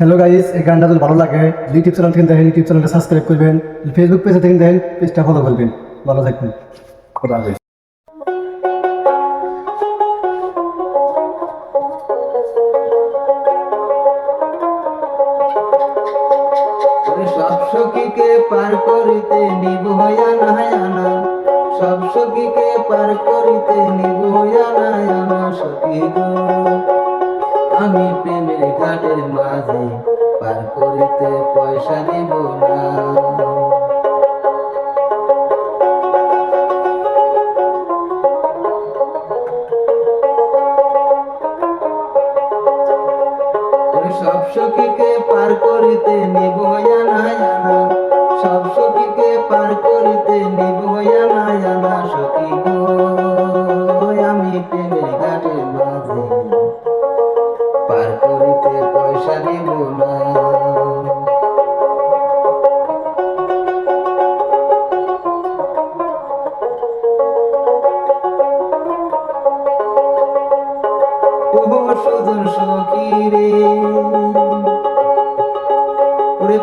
Hello guys এই গানটা যদি ভালো লাগে ইউটিউব চ্যানেল থেকে দেখেন ইউটিউব চ্যানেলটা সাবস্ক্রাইব করবেন ফেসবুক পেজ থেকে দেখেন পেজটা ফলো করবেন। ভালো থাকবেন। খোদা হাফেজ। সব সখীকে পার করিতে নিব হইয়া নাহায়ানা সব সখীকে পার করিতে নিব সখী গো, আমি ঘাটের মাঝে পার করিতে পয়সা নিব না। পার করিতে নিব জানা সব সখীকে পার করিতে নিব জানা জানা সখী গো, আমি প্রেমের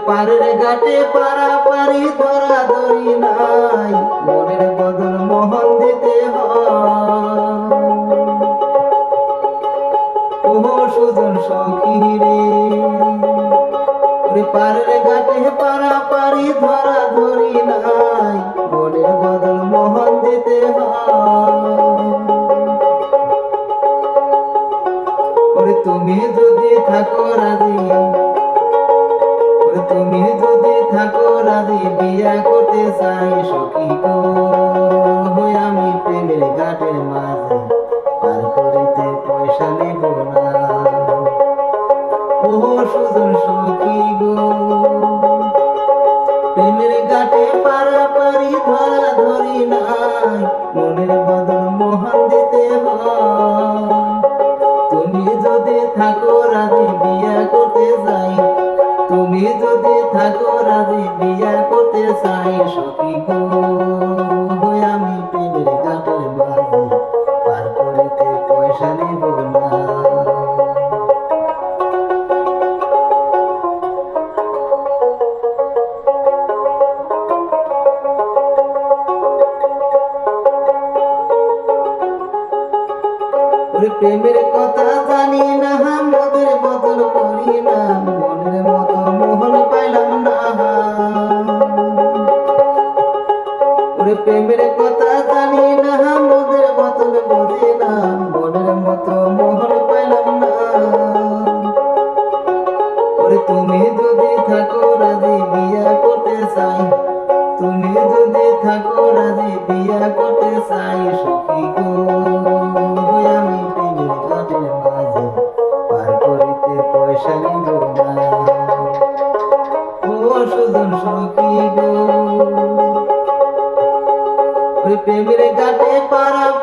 পারের ঘাটে পারা পারি ধরা ধরি নাই। মনের বদল মোহন দিতে সুজন সখী রে। পারের ঘাটে পারা পারি ধরা ধরি নাই। থাকো রাজি বিয়া করতে চাই, সখী গো। আমি প্রেমের ঘাটের মাঝে পার করিতে পয়সা নেব না। ও সুজন সখী গো, প্রেমের চাই সখী গো। আমি প্রেমের ঘাটের মাঝে পার করিতে পয়সা নেব না। প্রেমের কথা জানি না, মদের বদল করি না। ওই প্রেমের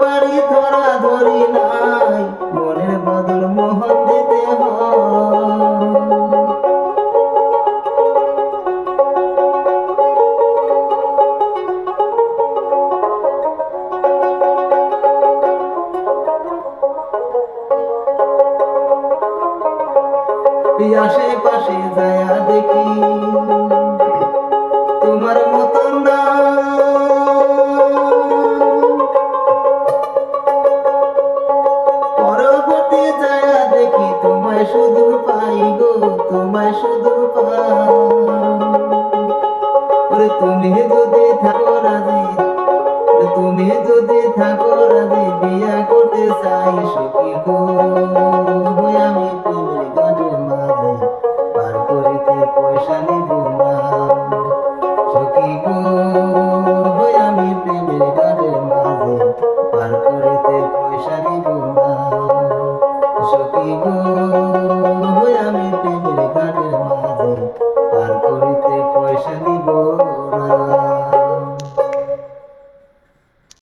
পারি ধরা ধরি নাই। মনের বদল মোহন দিতে আশেপাশে যায়া শুধু পাই গো, তোমায় শুধু পাই। ওরে তুমি যদি থাকো রাজি তুমি যদি থাকো রাজি, বিয়া করতে চাই সখী গো